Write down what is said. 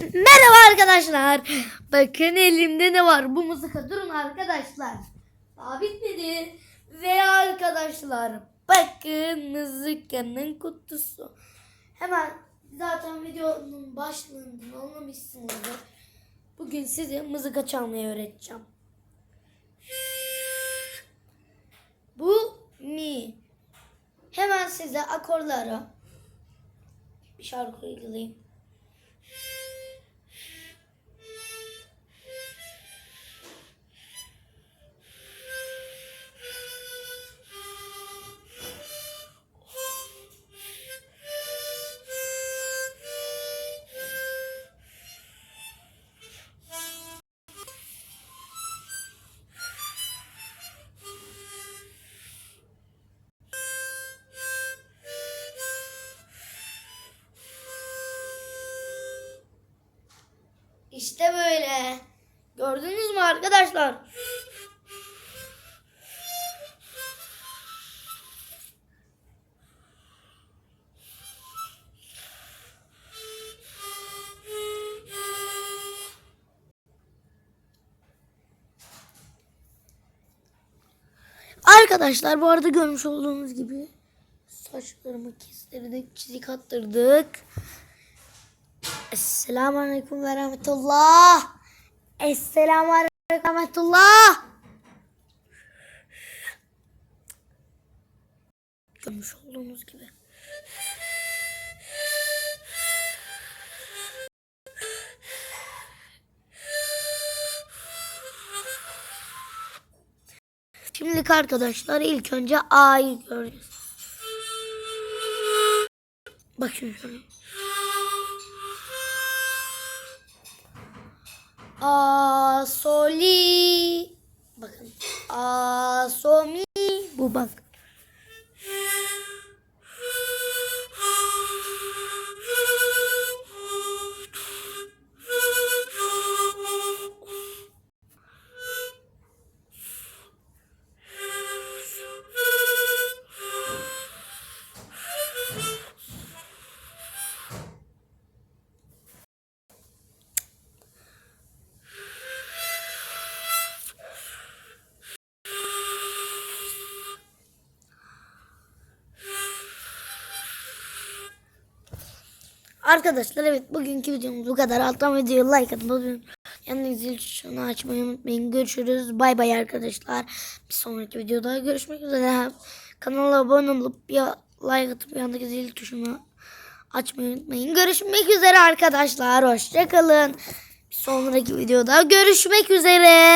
Merhaba arkadaşlar. Bakın elimde ne var? Bu mızıka. Durun arkadaşlar. Daha bitmedi. Ve arkadaşlar bakın mızıkanın kutusu. Hemen zaten videonun başlığından anlamışsınızdır. Bugün size mızıka çalmayı öğreteceğim. Size akorları bir şarkı uygulayayım. İşte böyle. Gördünüz mü arkadaşlar? Arkadaşlar bu arada görmüş olduğunuz gibi saçlarımı kestirdik, çizik attırdık. Esselamu Aleyküm ve Rahmetullah. Esselamu Aleyküm ve Rahmetullah. Görmüş olduğunuz gibi. Şimdilik arkadaşlar ilk önce A'yı göreceğiz. Bakın şöyle. A soli bakın. A so mi. Bu bak. Arkadaşlar evet bugünkü videomuz bu kadar. Alttan videoyu like atın. Bugün yanınızı zil tuşunu açmayı unutmayın. Görüşürüz. Bay bay arkadaşlar. Bir sonraki videoda görüşmek üzere. Kanala abone olup ya like atıp yanındaki zil tuşunu açmayı unutmayın. Görüşmek üzere arkadaşlar. Hoşçakalın. Bir sonraki videoda görüşmek üzere.